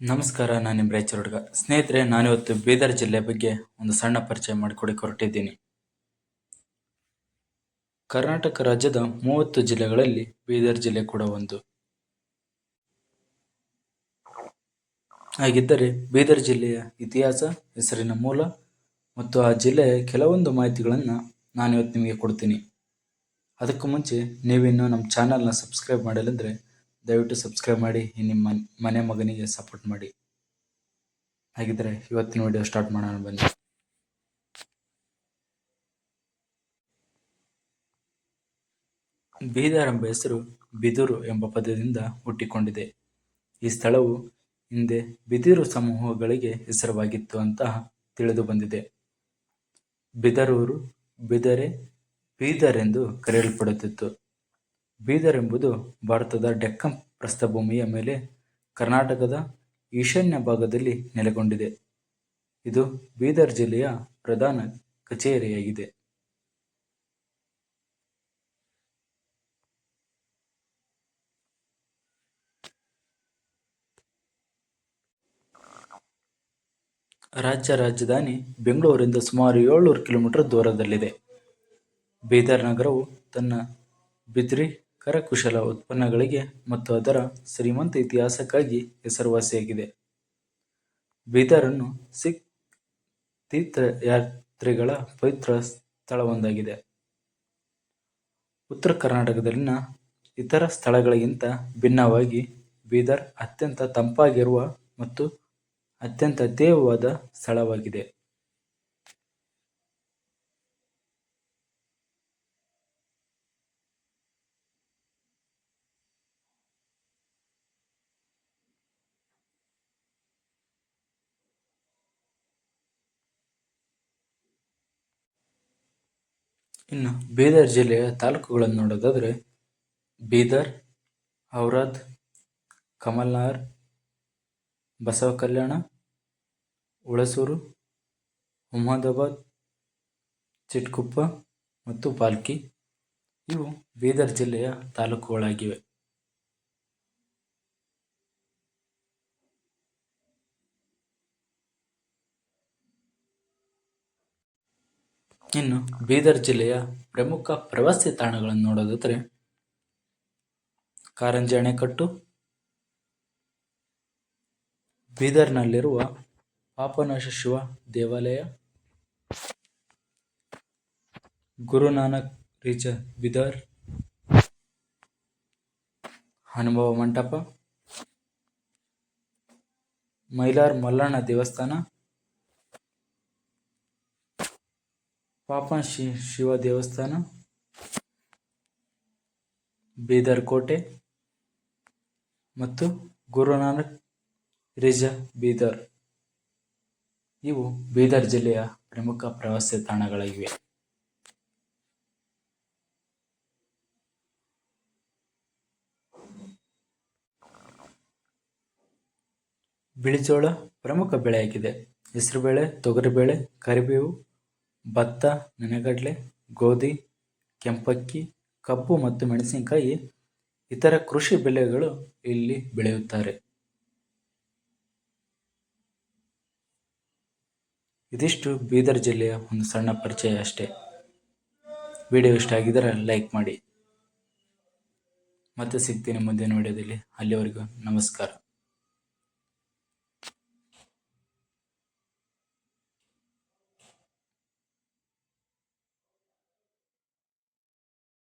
ನಮಸ್ಕಾರ, ನಾನು ನಿಮ್ಮ ರಾಯಚೂರು ಹುಡುಗ. ಸ್ನೇಹಿತರೆ, ನಾನಿವತ್ತು ಬೀದರ್ ಜಿಲ್ಲೆ ಬಗ್ಗೆ ಒಂದು ಸಣ್ಣ ಪರಿಚಯ ಮಾಡಿಕೊಡಕ್ಕೆ ಹೊರಟಿದ್ದೀನಿ. ಕರ್ನಾಟಕ ರಾಜ್ಯದ ಮೂವತ್ತು ಜಿಲ್ಲೆಗಳಲ್ಲಿ ಬೀದರ್ ಜಿಲ್ಲೆ ಕೂಡ ಒಂದು. ಹಾಗಿದ್ದರೆ ಬೀದರ್ ಜಿಲ್ಲೆಯ ಇತಿಹಾಸ, ಹೆಸರಿನ ಮೂಲ ಮತ್ತು ಆ ಜಿಲ್ಲೆಯ ಕೆಲವೊಂದು ಮಾಹಿತಿಗಳನ್ನು ನಾನಿವತ್ತು ನಿಮಗೆ ಕೊಡ್ತೀನಿ. ಅದಕ್ಕೂ ಮುಂಚೆ ನೀವಿನ್ನೂ ನಮ್ಮ ಚಾನಲ್ನ ಸಬ್ಸ್ಕ್ರೈಬ್ ಮಾಡಿಲ್ಲಂದರೆ ದಯವಿಟ್ಟು ಸಬ್ಸ್ಕ್ರೈಬ್ ಮಾಡಿ ನಿಮ್ಮ ಮನೆ ಮಗನಿಗೆ ಸಪೋರ್ಟ್ ಮಾಡಿ. ಹಾಗಿದ್ರೆ ಇವತ್ತಿನ ವಿಡಿಯೋ ಸ್ಟಾರ್ಟ್ ಮಾಡೋಣ ಬನ್ನಿ. ಬೀದರ್ ಎಂಬ ಹೆಸರು ಬಿದುರು ಎಂಬ ಪದದಿಂದ ಹುಟ್ಟಿಕೊಂಡಿದೆ. ಈ ಸ್ಥಳವು ಹಿಂದೆ ಬಿದಿರು ಸಮೂಹಗಳಿಗೆ ಹೆಸರುವಾಗಿತ್ತು ಅಂತ ತಿಳಿದು ಬಂದಿದೆ. ಬಿದರೂರು ಬಿದರೆ ಬೀದರ್ ಎಂದು ಕರೆಯಲ್ಪಡುತ್ತಿತ್ತು. ಬೀದರ್ ಎಂಬುದು ಭಾರತದ ಡೆಕ್ಕನ್ ಪ್ರಸ್ಥಭೂಮಿಯ ಮೇಲೆ ಕರ್ನಾಟಕದ ಈಶಾನ್ಯ ಭಾಗದಲ್ಲಿ ನೆಲೆಗೊಂಡಿದೆ. ಇದು ಬೀದರ್ ಜಿಲ್ಲೆಯ ಪ್ರಧಾನ ಕಚೇರಿಯಾಗಿದೆ. ರಾಜ್ಯ ರಾಜಧಾನಿ ಬೆಂಗಳೂರಿಂದ ಸುಮಾರು ಏಳ್ನೂರು ಕಿಲೋಮೀಟರ್ ದೂರದಲ್ಲಿದೆ. ಬೀದರ್ ನಗರವು ತನ್ನ ಬಿದ್ರಿ ಕರಕುಶಲ ಉತ್ಪನ್ನಗಳಿಗೆ ಮತ್ತು ಅದರ ಶ್ರೀಮಂತ ಇತಿಹಾಸಕ್ಕಾಗಿ ಹೆಸರುವಾಸಿಯಾಗಿದೆ. ಬೀದರನ್ನು ಸಿಖ್ ತೀರ್ಥಯಾತ್ರಿಗಳ ಪವಿತ್ರ ಸ್ಥಳವೊಂದಾಗಿದೆ. ಉತ್ತರ ಕರ್ನಾಟಕದಲ್ಲಿನ ಇತರ ಸ್ಥಳಗಳಿಗಿಂತ ಭಿನ್ನವಾಗಿ, ಬೀದರ್ ಅತ್ಯಂತ ತಂಪಾಗಿರುವ ಮತ್ತು ಅತ್ಯಂತ ತೇವವಾದ ಸ್ಥಳವಾಗಿದೆ. ಇನ್ನು ಬೀದರ್ ಜಿಲ್ಲೆಯ ತಾಲೂಕುಗಳನ್ನು ನೋಡೋದಾದರೆ ಬೀದರ್ ಔರಾದ್ ಕಮಲ್ನಾರ್, ಬಸವ ಕಲ್ಯಾಣ, ಹುಳಸೂರು ಅಹಮದಾಬಾದ್ ಚಿಟ್ಕುಪ್ಪ ಮತ್ತು ಪಾಲ್ಕಿ ಇವು ಬೀದರ್ ಜಿಲ್ಲೆಯ ತಾಲೂಕುಗಳಾಗಿವೆ. ಇನ್ನು ಬೀದರ್ ಜಿಲ್ಲೆಯ ಪ್ರಮುಖ ಪ್ರವಾಸಿ ತಾಣಗಳನ್ನು ನೋಡೋದಾದರೆ ಕಾರಂಜಿ ಅಣೆಕಟ್ಟು ಬೀದರ್ನಲ್ಲಿರುವ ಪಾಪನಾಶ ಶಿವ ದೇವಾಲಯ, ಗುರುನಾನಕ್ ರೀಚ ಬೀದರ್ ಅನುಭವ ಮಂಟಪ, ಮೈಲಾರ್ ಮಲ್ಲಣ್ಣ ದೇವಸ್ಥಾನ ಪಾಪನ್ ಶಿವ ದೇವಸ್ಥಾನ, ಬೀದರ್ ಕೋಟೆ ಮತ್ತು ಗುರುನಾನಕ್ ರಿಜ ಬೀದರ್. ಇವು ಬೀದರ್ ಜಿಲ್ಲೆಯ ಪ್ರಮುಖ ಪ್ರವಾಸಿ ತಾಣಗಳಾಗಿವೆ. ಬಿಳಿಜೋಳ ಪ್ರಮುಖ ಬೆಳೆಯಾಗಿದೆ. ಹೆಸರುಬೇಳೆ, ತೊಗರಿಬೇಳೆ, ಕರಿಬೇವು ಭತ್ತ, ನೆನೆಗಡಲೆ, ಗೋಧಿ, ಕೆಂಪಕ್ಕಿ, ಕಬ್ಬು ಮತ್ತು ಮೆಣಸಿನಕಾಯಿ, ಇತರ ಕೃಷಿ ಬೆಳೆಗಳು ಇಲ್ಲಿ ಬೆಳೆಯುತ್ತಾರೆ. ಇದಿಷ್ಟು ಬೀದರ್ ಜಿಲ್ಲೆಯ ಒಂದು ಸಣ್ಣ ಪರಿಚಯ ಅಷ್ಟೇ. ವಿಡಿಯೋ ಇಷ್ಟ ಆಗಿದ್ದರೆ ಲೈಕ್ ಮಾಡಿ. ಮತ್ತೆ ಸಿಗ್ತೀನಿ ಮುಂದಿನ ವಿಡಿಯೋದಲ್ಲಿ. ಅಲ್ಲಿವರೆಗೂ ನಮಸ್ಕಾರ.